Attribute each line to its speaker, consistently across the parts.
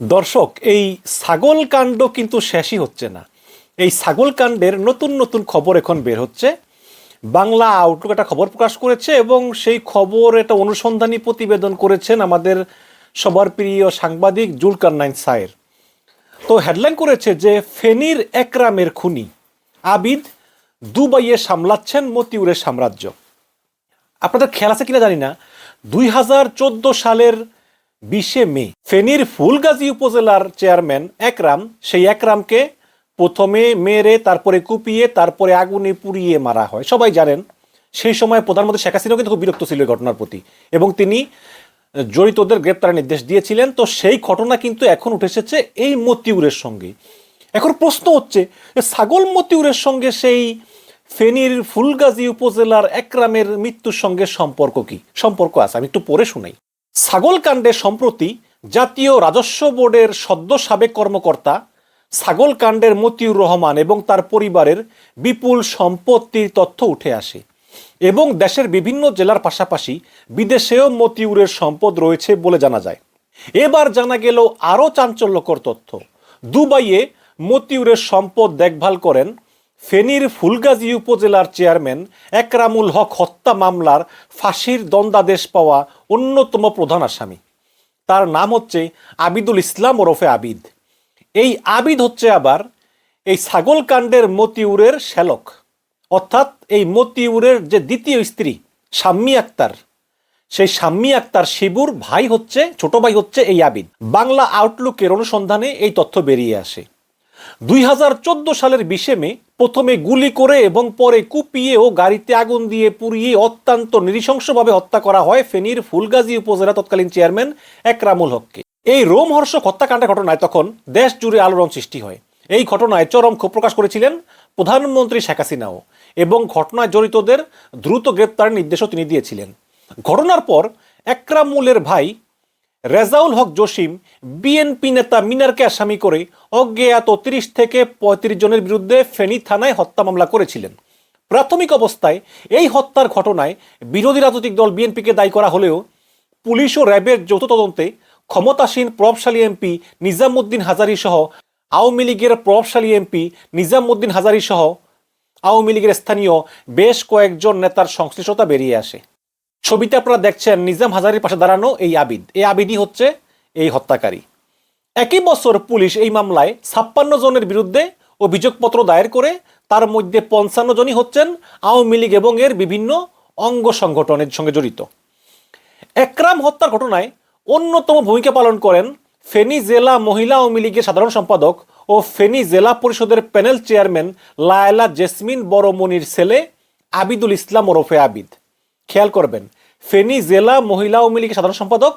Speaker 1: দর্শক, এই ছাগল কাণ্ড কিন্তু শেষই হচ্ছে না। এই ছাগল কাণ্ডের নতুন নতুন খবর এখন বের হচ্ছে। বাংলা আউটলুক একটা খবর প্রকাশ করেছে এবং সেই খবর এটা অনুসন্ধানী প্রতিবেদন করেছেন আমাদের সবার প্রিয় সাংবাদিক জুলকার নাইন সায়ের। তো হেডলাইন করেছে যে, ফেনীর একরামের খুনি আবিদ দুবাইয়ে সামলাচ্ছেন মতিউরের সাম্রাজ্য। আপনাদের খেয়াল আছে কিনা জানি না। দুই হাজার চোদ্দ সালের বিশে মে। ফেনীর ফুলগাজী উপজেলার চেয়ারম্যান একরাম, সেই একরামকে প্রথমে মেরে, তারপরে কুপিয়ে, তারপরে আগুনে পুড়িয়ে মারা হয়। সবাই জানেন, সেই সময় প্রধানমন্ত্রী শেখ হাসিনাও কিন্তু খুব বিরক্ত ছিল ঘটনার প্রতি। এবং তিনি জড়িতদের গ্রেপ্তারের নির্দেশ দিয়েছিলেন। তো সেই ঘটনা কিন্তু এখন উঠে এসেছে এই মতিউরের সঙ্গে। এখন প্রশ্ন হচ্ছে ছাগল মতিউরের সঙ্গে সেই ফেনীর ফুলগাজী উপজেলার একরামের মৃত্যুর সঙ্গে সম্পর্ক কি? সম্পর্ক আছে, আমি একটু পরে শুনাই। ছাগল কাণ্ডে সম্প্রতি জাতীয় রাজস্ব বোর্ডের সদ্য সাবেক কর্মকর্তা ছাগল কাণ্ডের মতিউর রহমান এবং তার পরিবারের বিপুল সম্পত্তির তথ্য উঠে আসে এবং দেশের বিভিন্ন জেলার পাশাপাশি বিদেশেও মতিউরের সম্পদ রয়েছে বলে জানা যায়। এবার জানা গেল আরও চাঞ্চল্যকর তথ্য। দুবাইয়ে মতিউরের সম্পদ দেখভাল করেন ফেনীর ফুলগাজী উপজেলার চেয়ারম্যান একরামুল হক হত্যা মামলার ফাঁসির দণ্ডাদেশ পাওয়া অন্যতম প্রধান আসামি। তার নাম হচ্ছে আবিদুল ইসলাম ওরফে আবিদ। এই আবিদ হচ্ছে আবার এই ছাগল কাণ্ডের মতিউরের শ্যালক। অর্থাৎ এই মতিউরের যে দ্বিতীয় স্ত্রী, শাম্মী আক্তার, সেই শাম্মী আক্তার শিবুর ভাই হচ্ছে, ছোট ভাই হচ্ছে এই আবিদ। বাংলা আউটলুকের অনুসন্ধানে এই তথ্য বেরিয়ে আসে। দুই হাজার চোদ্দ সালের বিশে মে প্রথমে গুলি করে এবং পরে কুপিয়ে ও গাড়িতে আগুন দিয়ে পুড়িয়ে অত্যন্ত নৃশংসভাবে হত্যা করা হয় ফেনীর ফুলগাজী উপজেলা তৎকালীন চেয়ারম্যান একরামুল হককে। এই রোমহর্ষক হত্যাকাণ্ডের ঘটনায় তখন দেশ জুড়ে আলোড়ন সৃষ্টি হয়। এই ঘটনায় চরম ক্ষোভ প্রকাশ করেছিলেন প্রধানমন্ত্রী শেখ হাসিনাও এবং ঘটনায় জড়িতদের দ্রুত গ্রেপ্তারের নির্দেশও তিনি দিয়েছিলেন। ঘটনার পর একরামুলের ভাই রেজাউল হক জসিম বিএনপি নেতা মিনারকে আসামি করে অজ্ঞাত তিরিশ থেকে পঁয়ত্রিশ জনের বিরুদ্ধে ফেনী থানায় হত্যা মামলা করেছিলেন। প্রাথমিক অবস্থায় এই হত্যার ঘটনায় বিরোধী রাজনৈতিক দল বিএনপিকে দায়ী করা হলেও পুলিশ ও র্যাবের যৌথ তদন্তে ক্ষমতাসীন প্রভাবশালী এমপি নিজামুদ্দিন হাজারি সহ আওয়ামী লীগের প্রভাবশালী এমপি নিজামুদ্দিন হাজারি সহ আওয়ামী লীগের স্থানীয় বেশ কয়েকজন নেতার সংশ্লিষ্টতা বেরিয়ে আসে। ছবিতে আপনারা দেখছেন নিজাম হাজারির পাশে দাঁড়ানো এই আবিদ। এই আবিদই হচ্ছে এই হত্যাকারী। একই বছর পুলিশ এই মামলায় ছাপ্পান্ন জনের বিরুদ্ধে অভিযোগপত্র দায়ের করে তার মধ্যে পঞ্চান্ন জনই হচ্ছেন আওয়ামী লীগ এবং এর বিভিন্ন অঙ্গ সংগঠনের সঙ্গে জড়িত। একরাম হত্যার ঘটনায় অন্যতম ভূমিকা পালন করেন ফেনী জেলা মহিলা আওয়ামী লীগের সাধারণ সম্পাদক ও ফেনী জেলা পরিষদের প্যানেল চেয়ারম্যান লায়লা জেসমিন বড়মনির ছেলে আবিদুল ইসলাম ওরফে আবিদ। খেয়াল করবেন ফেনী জেলা মহিলা আওয়ামী লীগের সাধারণ সম্পাদক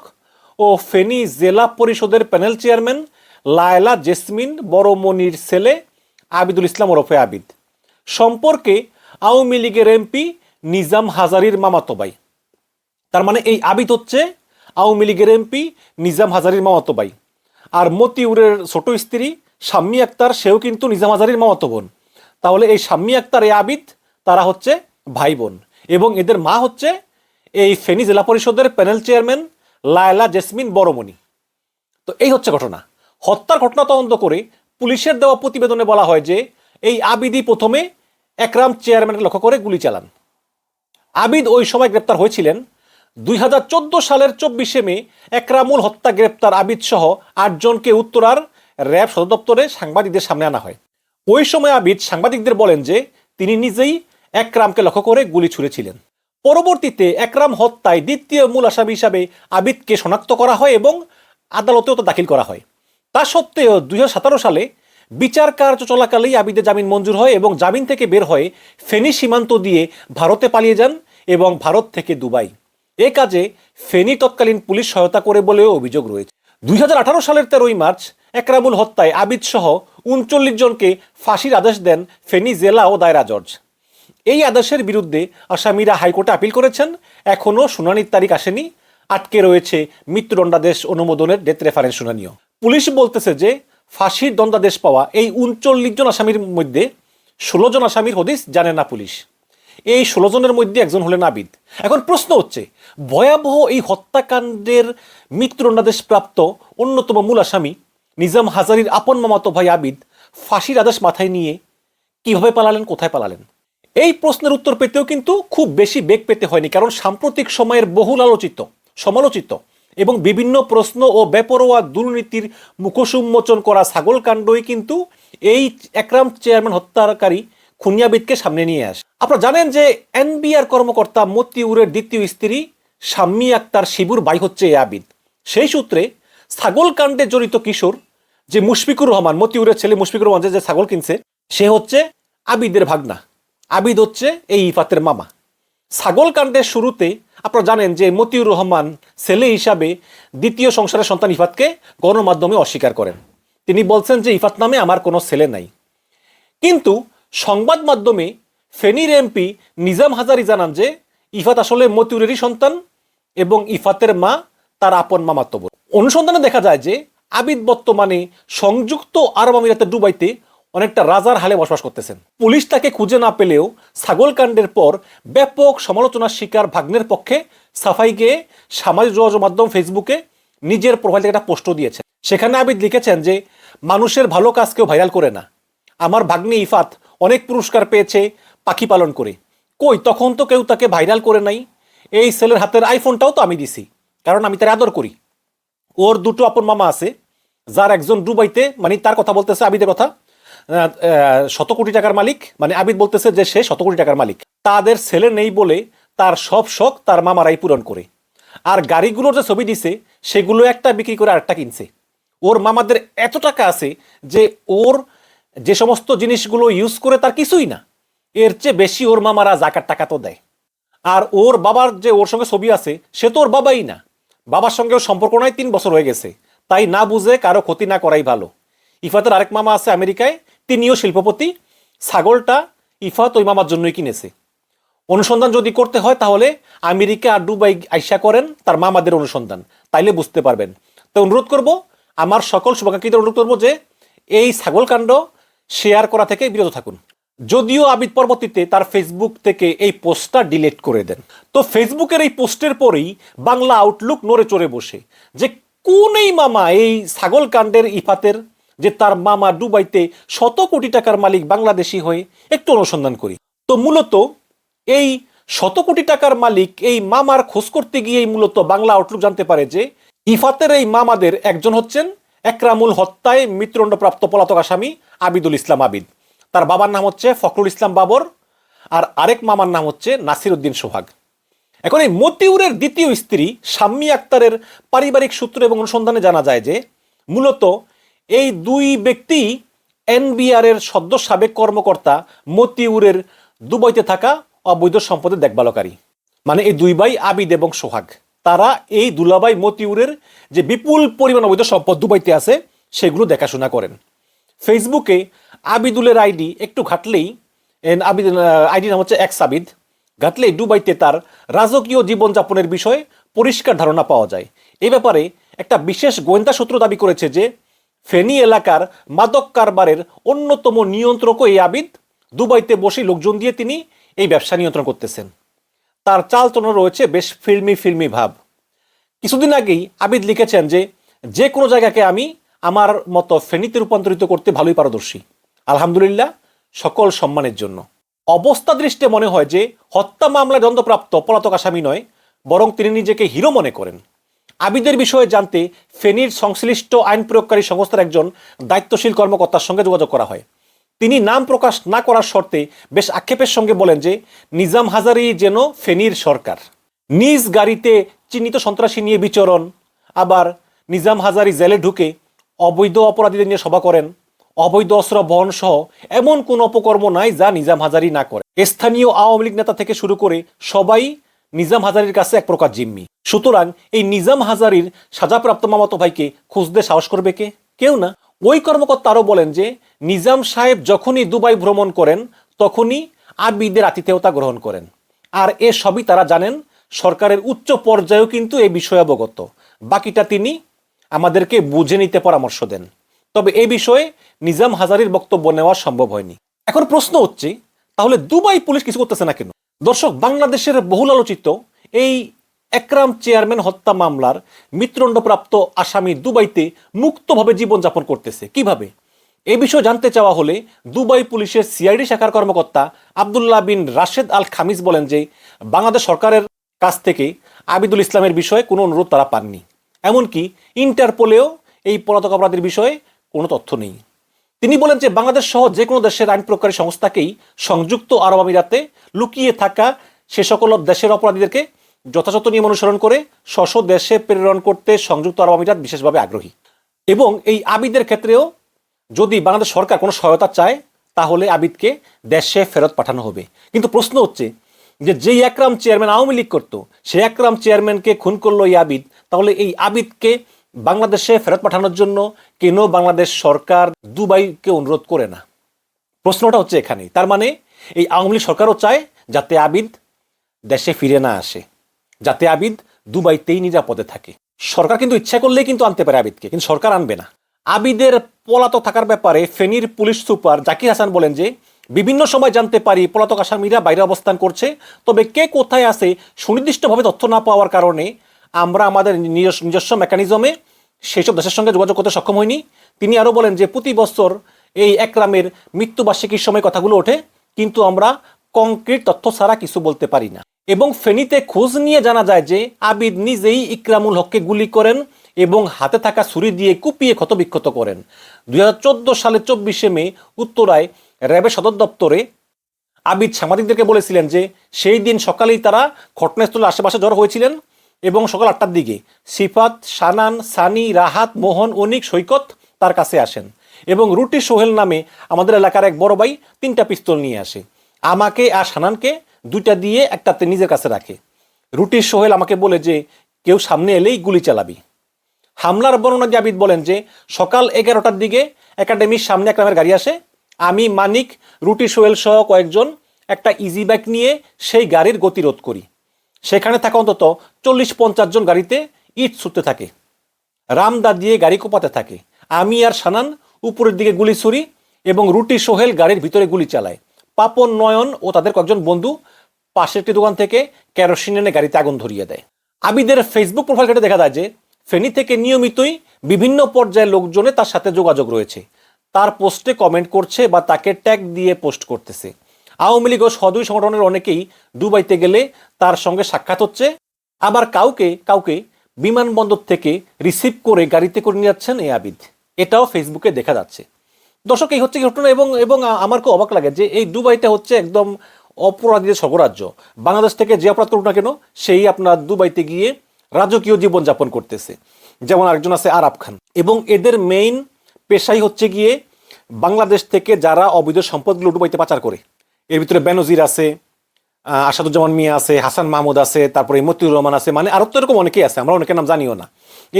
Speaker 1: ও ফেনী জেলা পরিষদের প্যানেল চেয়ারম্যান লায়লা জেসমিন বড়মনির ছেলে আবিদুল ইসলাম ওরফে আবিদ। সম্পর্কে আওয়ামী লীগের এমপি নিজাম হাজারির মামাতো ভাই। তার মানে এই আবিদ হচ্ছে আওয়ামী লীগের এমপি নিজাম হাজারির মামাতো ভাই। আর মতিউরের ছোট স্ত্রী শাম্মী আক্তার, সেও কিন্তু নিজাম হাজারির মামাতো বোন। তাহলে এই শাম্মী আক্তার, এই আবিদ, তারা হচ্ছে ভাই বোন এবং এদের মা হচ্ছে এই ফেনী জেলা পরিষদের panel chairman Laila jasmine Boromoni. তো এই হচ্ছে ঘটনা। হত্যার ঘটনা তদন্ত করে পুলিশের দেওয়া প্রতিবেদনে বলা হয় যে, এই আবিদি প্রথমে একরাম চেয়ারম্যানকে লক্ষ্য করে গুলি চালান। আবিদ ওই সময় গ্রেপ্তার হয়েছিলেন। দুই হাজার চোদ্দ সালের চব্বিশে মে একরামুল হত্যা গ্রেপ্তার আবিদ সহ আটজনকে উত্তরার র্যাব সদর দপ্তরে সাংবাদিকদের সামনে আনা হয়। ওই সময় আবিদ সাংবাদিকদের বলেন যে, তিনি নিজেই একরামকে লক্ষ্য করে গুলি ছুঁড়েছিলেন। পরবর্তীতে একরাম হত্যায় দ্বিতীয় মূল আসামি হিসাবে আবিদকে শনাক্ত করা হয় এবং আদালতেও তা দাখিল করা হয়। তা সত্ত্বেও দুই হাজার সতেরো সালে বিচার কার্য চলাকালেই আবিদের জামিন মঞ্জুর হয় এবং জামিন থেকে বের হয়ে ফেনী সীমান্ত দিয়ে ভারতে পালিয়ে যান এবং ভারত থেকে দুবাই। এ কাজে ফেনী তৎকালীন পুলিশ সহায়তা করে বলেও অভিযোগ রয়েছে। দুই হাজার আঠারো সালের তেরোই মার্চ একরামুল হত্যায় আবিদ সহ উনচল্লিশ জনকে ফাঁসির আদেশ দেন ফেনী জেলা ও দায়রা জজ। এই আদেশের বিরুদ্ধে আসামিরা হাইকোর্টে আপিল করেছেন। এখনও শুনানির তারিখ আসেনি। আটকে রয়েছে মৃত্যুদণ্ডাদেশ অনুমোদনের ডেথ রেফারেন্স শুনানিও। পুলিশ বলতেছে যে ফাঁসির দণ্ডাদেশ পাওয়া এই উনচল্লিশ জন আসামির মধ্যে ষোলো জন আসামির হদিস জানে না পুলিশ। এই ষোলো জনের মধ্যে একজন হলেন আবিদ। এখন প্রশ্ন হচ্ছে, ভয়াবহ এই হত্যাকাণ্ডের মৃত্যুদণ্ডাদেশ প্রাপ্ত অন্যতম মূল আসামি নিজাম হাজারির আপন মামাতো ভাই আবিদ ফাঁসির আদেশ মাথায় নিয়ে কীভাবে পালালেন, কোথায় পালালেন? এই প্রশ্নের উত্তর পেতেও কিন্তু খুব বেশি বেগ পেতে হয়নি, কারণ সাম্প্রতিক সময়ের বহুল আলোচিত, সমালোচিত এবং বিভিন্ন প্রশ্ন ও বেপরোয়া দুর্নীতির মুখোশ উন্মোচন করা ছাগল কাণ্ডই কিন্তু এই একরাম চেয়ারম্যান হত্যাকারী খুনিয়াবিদকে সামনে নিয়ে আসে। আপনারা জানেন যে এনবিআর কর্মকর্তা মতিউরের দ্বিতীয় স্ত্রী শাম্মী আক্তার শিবুর বাই হচ্ছে এ আবিদ। সেই সূত্রে ছাগল কাণ্ডে জড়িত কিশোর যে মুশফিকুর রহমান, মতিউরের ছেলে মুশফিকুর রহমান যে ছাগল কিনছে, সে হচ্ছে আবিদের ভাগনা। আবিদ হচ্ছে এই ইফাতের মামা। ছাগল কাণ্ডের শুরুতে আপনারা জানেন যে মতিউর রহমান ছেলে হিসাবে দ্বিতীয় সংসারের সন্তান ইফাতকে গণমাধ্যমে অস্বীকার করেন। তিনি বলছেন যে ইফাত নামে আমার কোনো ছেলে নাই। কিন্তু সংবাদ মাধ্যমে ফেনীর এমপি নিজাম হাজারি জানান যে ইফাত আসলে মতিউরেরই সন্তান এবং ইফাতের মা তার আপন মামাতো বোন। অনুসন্ধানে দেখা যায় যে আবিদ বর্তমানে সংযুক্ত আরব আমিরাতে দুবাইতে অনেকটা রাজার হালে বসবাস করতেছেন। পুলিশ তাকে খুঁজে না পেলেও ছাগল কাণ্ডের পর ব্যাপক সমালোচনার শিকার ভাগ্নের পক্ষে সাফাই গিয়ে সামাজিক যোগাযোগ মাধ্যম ফেসবুকে নিজের প্রোফাইল থেকে একটা পোস্টও দিয়েছেন। সেখানে আবিদ লিখেছেন যে, মানুষের ভালো কাজ কেউ ভাইরাল করে না। আমার ভাগ্নি ইফাত অনেক পুরস্কার পেয়েছে পাখি পালন করে। কই, তখন তো কেউ তাকে ভাইরাল করে নাই। এই ছেলের হাতের আইফোনটাও তো আমি দিছি, কারণ আমি তার আদর করি। ওর দুটো আপন মামা আছে, যার একজন দুবাইতে মানে তার কথা বলতেছে আবিদের কথা। শত কোটি টাকার মালিক মানে আবিদ বলতেছে যে সে শত কোটি টাকার মালিক। তাদের ছেলে নেই বলে তার সব শখ তার মামারাই পূরণ করে। আর গাড়িগুলোর যে ছবি দিছে, সেগুলো একটা বিক্রি করে আরেকটা কিনছে। ওর মামাদের এত টাকা আছে যে ওর যে সমস্ত জিনিসগুলো ইউজ করে তার কিছুই না। এর চেয়ে বেশি ওর মামারা জাকার টাকা তো দেয়। আর ওর বাবার যে ওর সঙ্গে ছবি আছে, সে তো ওর বাবাই না। বাবার সঙ্গে ওর সম্পর্ক নয় তিন বছর হয়ে গেছে। তাই না বুঝে কারও ক্ষতি না করাই ভালো। ইফাতের আরেক মামা আছে আমেরিকায় তিনিও শিল্পপতি, ছাগলটা ইফাত ওই মামার জন্যই কিনেছে। অনুসন্ধান যদি করতে হয় তাহলে আমেরিকা আর দুবাই আইসা করেন, তার মামাদের অনুসন্ধান। তাইলে বুঝতে পারবেন। তো অনুরোধ করব, আমার সকল শুভাকাঙ্ক্ষীদের অনুরোধ করব যে এই ছাগল কাণ্ড শেয়ার করা থেকে বিরত থাকুন। যদিও আবিদ পরবর্তীতে তার ফেসবুক থেকে এই পোস্টটা ডিলিট করে দেন। তো ফেসবুকের এই পোস্টের পরেই বাংলা আউটলুক নড়ে চড়ে বসে যে কোন এই মামা এই ছাগল কাণ্ডের ইফাতের যে তার মামা দুবাইতে শত কোটি টাকার মালিক বাংলাদেশি হয়ে একটু অনুসন্ধান করি। তো মূলত এই শত কোটি টাকার মালিক এই মামার খোঁজ করতে গিয়েই মূলত বাংলা আউটলুক জানতে পারে যে ইফাতের এই মামাদের একজন হচ্ছেন একরামুল হত্যায় মৃত্যুদণ্ডপ্রাপ্ত পলাতক আসামি আবিদুল ইসলাম আবিদ। তার বাবার নাম হচ্ছে ফখরুল ইসলাম বাবর আর আরেক মামার নাম হচ্ছে নাসির উদ্দিন সোহাগ। এখন এই মতিউরের দ্বিতীয় স্ত্রী শাম্মী আক্তারের পারিবারিক সূত্র এবং অনুসন্ধানে জানা যায় যে মূলত এই দুই ব্যক্তি এনবিআর এর সদ্য সাবেক কর্মকর্তা মতিউরের দুবাইতে থাকা অবৈধ সম্পদের দেখভালকারী। মানে এই দুই ভাই আবিদ এবং সোহাগ। তারা এই দুলাবাই মতিউরের যে বিপুল পরিমাণ অবৈধ সম্পদ দুবাইতে আছে, সেগুলো দেখাশোনা করেন। ফেসবুকে আবিদুলের আইডি একটু ঘাটলেই আবিদ আইডি নাম হচ্ছে এক্স আবিদ। ঘাটলেই দুবাইতে তার রাজকীয় জীবনযাপনের বিষয়ে পরিষ্কার ধারণা পাওয়া যায়। এ ব্যাপারে একটা বিশেষ গোয়েন্দা সূত্র দাবি করেছে যে ফেনী এলাকার মাদক কারবারের অন্যতম নিয়ন্ত্রকও এই আবিদ। দুবাইতে বসে লোকজন দিয়ে তিনি এই ব্যবসা নিয়ন্ত্রণ করতেছেন। তার চালচলন রয়েছে বেশ ফিল্মি ফিল্মি ভাব। কিছুদিন আগেই আবিদ লিখেছেন যে যে কোনো জায়গাকে আমি আমার মতো ফেনীতে রূপান্তরিত করতে ভালোই পারদর্শী। আলহামদুলিল্লাহ, সকল সম্মানের জন্য। অবস্থা দৃষ্টে মনে হয় যে, হত্যা মামলায় দণ্ডপ্রাপ্ত পলাতক আসামি নয়, বরং তিনি নিজেকে হিরো মনে করেন। আবিদের বিষয়ে জানতে ফেনীর সংশ্লিষ্ট আইন প্রয়োগকারী সংস্থার একজন দায়িত্বশীল কর্মকর্তার সঙ্গে যোগাযোগ করা হয়। তিনি নাম প্রকাশ না করার শর্তে বেশ আক্ষেপের সঙ্গে বলেন যে, নিজাম হাজারি যেন ফেনীর সরকার। নিজ গাড়িতে চিহ্নিত সন্ত্রাসী নিয়ে বিচরণ, আবার নিজাম হাজারি জেলে ঢুকে অবৈধ অপরাধীদের নিয়ে সভা করেন, অবৈধ অস্ত্র বহন সহ এমন কোন অপকর্ম নাই যা নিজাম হাজারি না করে। স্থানীয় আওয়ামী লীগ নেতা থেকে শুরু করে সবাই নিজাম হাজারির কাছে এক প্রকার জিম্মি। সুতরাং এই নিজাম হাজারির সাজাপ্রাপ্ত মামাতো ভাইকে খুঁজতে সাহস করবে কে? কেউ না। ওই কর্মকর্তা আরও বলেন যে, নিজাম সাহেব যখনই দুবাই ভ্রমণ করেন, তখনই আবিদের আতিথেয়তা গ্রহণ করেন। আর এ সবই তারা জানেন, সরকারের উচ্চ পর্যায়েও কিন্তু এই বিষয়ে অবগত। বাকিটা তিনি আমাদেরকে বুঝে নিতে পরামর্শ দেন। তবে এ বিষয়ে নিজাম হাজারির বক্তব্য নেওয়া সম্ভব হয়নি। এখন প্রশ্ন হচ্ছে, তাহলে দুবাই পুলিশ কিছু করতেছে না কেন? দর্শক, বাংলাদেশের বহুল আলোচিত এই একরাম চেয়ারম্যান হত্যা মামলার মৃত্যুদণ্ডপ্রাপ্ত আসামি দুবাইতে মুক্তভাবে জীবনযাপন করতেছে। কীভাবে? এ বিষয়ে জানতে চাওয়া হলে দুবাই পুলিশের সিআইডি শাখার কর্মকর্তা আবদুল্লাহ বিন রাশেদ আল খামিজ বলেন যে, বাংলাদেশ সরকারের কাছ থেকে আবিদুল ইসলামের বিষয়ে কোনো অনুরোধ তারা পাননি। এমনকি ইন্টারপোলেও এই পলাতক অপরাধের বিষয়ে কোনো তথ্য নেই। তিনি বলেন যে বাংলাদেশ সহ যে কোনো দেশের আইন প্রকারী সংস্থাকেই সংযুক্ত আরব আমিরাতে লুকিয়ে থাকা সে সকল দেশের অপরাধীদেরকে যথাযথ নিয়ম অনুসরণ করে স্ব দেশে প্রেরণ করতে সংযুক্ত আরব আমিরাত বিশেষভাবে আগ্রহী। এবং এই আবিদের ক্ষেত্রেও যদি বাংলাদেশ সরকার কোনো সহায়তা চায়, তাহলে আবিদকে দেশে ফেরত পাঠানো হবে। কিন্তু প্রশ্ন হচ্ছে যে যেই একরাম চেয়ারম্যান আওয়ামী লীগ করতো, সেই একরাম চেয়ারম্যানকে খুন করল এই আবিদ, তাহলে এই আবিদকে বাংলাদেশে ফেরত পাঠানোর জন্য কেন বাংলাদেশ সরকার দুবাইকে অনুরোধ করে না? প্রশ্নটা হচ্ছে এখানেই। তার মানে এই আওয়ামী লীগ সরকারও চায় যাতে আবিদ দেশে ফিরে না আসে, যাতে আবিদ দুবাইতেই নিরাপদে থাকে। সরকার কিন্তু ইচ্ছা করলেই কিন্তু আনতে পারে আবিদকে, কিন্তু সরকার আনবে না। আবিদের পলাতক থাকার ব্যাপারে ফেনীর পুলিশ সুপার জাকির হাসান বলেন যে, বিভিন্ন সময় জানতে পারি পলাতক আসামিরা বাইরে অবস্থান করছে, তবে কে কোথায় আছে সুনির্দিষ্টভাবে তথ্য না পাওয়ার কারণে আমরা আমাদের নিজস্ব মেকানিজমে সেসব দেশের সঙ্গে যোগাযোগ করতে সক্ষম হইনি। তিনি আরও বলেন যে, প্রতি বছর এই একরামের মৃত্যুবার্ষিকীর সময় কথাগুলো ওঠে, কিন্তু আমরা কংক্রিট তথ্য ছাড়া কিছু বলতে পারি না। এবং ফেনীতে খোঁজ নিয়ে জানা যায় যে, আবিদ নিজেই ইকরামুল হককে গুলি করেন এবং হাতে থাকা ছুরি দিয়ে কুপিয়ে ক্ষতবিক্ষত করেন। দুই হাজার চোদ্দ সালে চব্বিশে মে, উত্তরায় র্যাবের সদর দপ্তরে আবিদ সাংবাদিকদেরকে বলেছিলেন যে, সেই দিন সকালেই তারা ঘটনাস্থলের আশেপাশে জড়ো হয়েছিলেন। এবং সকাল আটটার দিকে সিফাত সানান সানি, রাহাত, মোহন, অনিক, সৈকত তার কাছে আসেন এবং রুটি সোহেল নামে আমাদের এলাকার এক বড় ভাই তিনটা পিস্তল নিয়ে আসে। আমাকে আর সানানকে দুইটা দিয়ে একটাতে নিজের কাছে রাখে। রুটি সোহেল আমাকে বলে যে, কেউ সামনে এলেই গুলি চালাবি। হামলার বর্ণনা জাবিদ বলেন যে, সকাল এগারোটার দিকে একাডেমির সামনে এক নামের গাড়ি আসে। আমি, মানিক, রুটি সোহেল সহ কয়েকজন একটা ইজি বাইক নিয়ে সেই গাড়ির গতিরোধ করি। সেখানে থাকা অন্তত চল্লিশ পঞ্চাশ জন গাড়িতে ইট ছুটতে থাকে। রামদা দিয়ে গাড়ি কোপাতে থাকে। আমি আর সানান উপরের দিকে গুলি ছুরি এবং রুটি সোহেল গাড়ির ভিতরে গুলি চালায়। পাপন নয়ন ও তাদের কয়েকজন বন্ধু পাশের একটি দোকান থেকে কেরোসিন এনে গাড়িতে আগুন ধরিয়ে দেয়। আবিদের ফেসবুক প্রোফাইল ঘেটে দেখা যায় যে ফেনী থেকে নিয়মিতই বিভিন্ন পর্যায়ের লোকজনে তার সাথে যোগাযোগ রয়েছে। তার পোস্টে কমেন্ট করছে বা তাকে ট্যাগ দিয়ে পোস্ট করতেছে। আওয়ামী লীগ ও সদুই সংগঠনের অনেকেই দুবাইতে গেলে তার সঙ্গে সাক্ষাৎ হচ্ছে। আবার কাউকে কাউকে বিমানবন্দর থেকে রিসিভ করে গাড়িতে করে নিয়ে যাচ্ছেন এ আবিদ। এটাও ফেসবুকে দেখা যাচ্ছে। দর্শক, এই হচ্ছে ঘটনা এবং এবং আমার খুব অবাক লাগে যে এই দুবাইটা হচ্ছে একদম অপরাধীদের স্বর্গরাজ্য। বাংলাদেশ থেকে যে অপরাধ করুক না কেন, সেই আপনার দুবাইতে গিয়ে রাজকীয় জীবনযাপন করতেছে। যেমন আরেকজন আছে আরাব খান। এবং এদের মেইন পেশাই হচ্ছে গিয়ে বাংলাদেশ থেকে যারা অবৈধ সম্পদগুলো ডুবাইতে পাচার করে। এর ভিতরে বেনজির আছে আসাদুজ্জামান মিয়া আছে, হাসান মাহমুদ আছে, তারপরে মতিউর রহমান আছে মানে আরও তো এরকম অনেকেই আছে, আমরা অনেকের নাম জানিও না।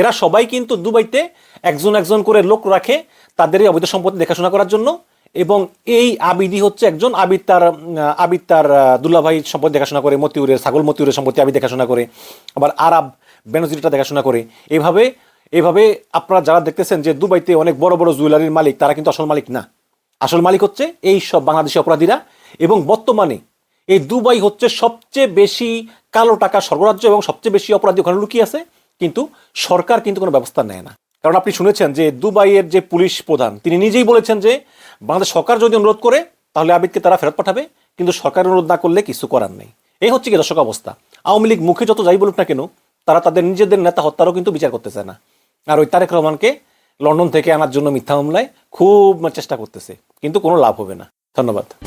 Speaker 1: এরা সবাই কিন্তু দুবাইতে একজন একজন করে লোক রাখে তাদের এই অবৈধ সম্পত্তি দেখাশোনা করার জন্য এবং এই আবিদি হচ্ছে একজন আবিদ তার আবিদ তার দুল্লাভাই সম্পত্তি দেখাশোনা করে, মতিউরের, ছাগল মতিউরের সম্পত্তি আবিদ দেখাশোনা করে, আবার আরব বেনজিরটা দেখাশোনা করে। এভাবে এভাবে আপনারা যারা দেখতেছেন যে দুবাইতে অনেক বড় বড় জুয়েলারির মালিক, তারা কিন্তু আসল মালিক না। আসল মালিক হচ্ছে এই সব বাংলাদেশি অপরাধীরা এবং বর্তমানে এই দুবাই হচ্ছে সবচেয়ে বেশি কালো টাকা সর্বরাজ্য এবং সবচেয়ে বেশি অপরাধী ওখানে লুকিয়ে আছে। কিন্তু সরকার কিন্তু কোনো ব্যবস্থা নেয় না। কারণ আপনি শুনেছেন যে দুবাইয়ের যে পুলিশ প্রধান, তিনি নিজেই বলেছেন যে বাংলাদেশ সরকার যদি অনুরোধ করে, তাহলে আবিদকে তারা ফেরত পাঠাবে। কিন্তু সরকার অনুরোধ না করলে কিছু করার নেই। এই হচ্ছে কি দর্শক অবস্থা। আওয়ামী লীগ মুখে যত যাই বলুক না কেন, তারা তাদের নিজেদের নেতা হত্যারও কিন্তু বিচার করতে চায় না। আর ওই তারেক রহমানকে লন্ডন থেকে আনার জন্য মিথ্যা মামলায় খুব চেষ্টা করতেছে। কিন্তু কোনো লাভ হবে না। ধন্যবাদ।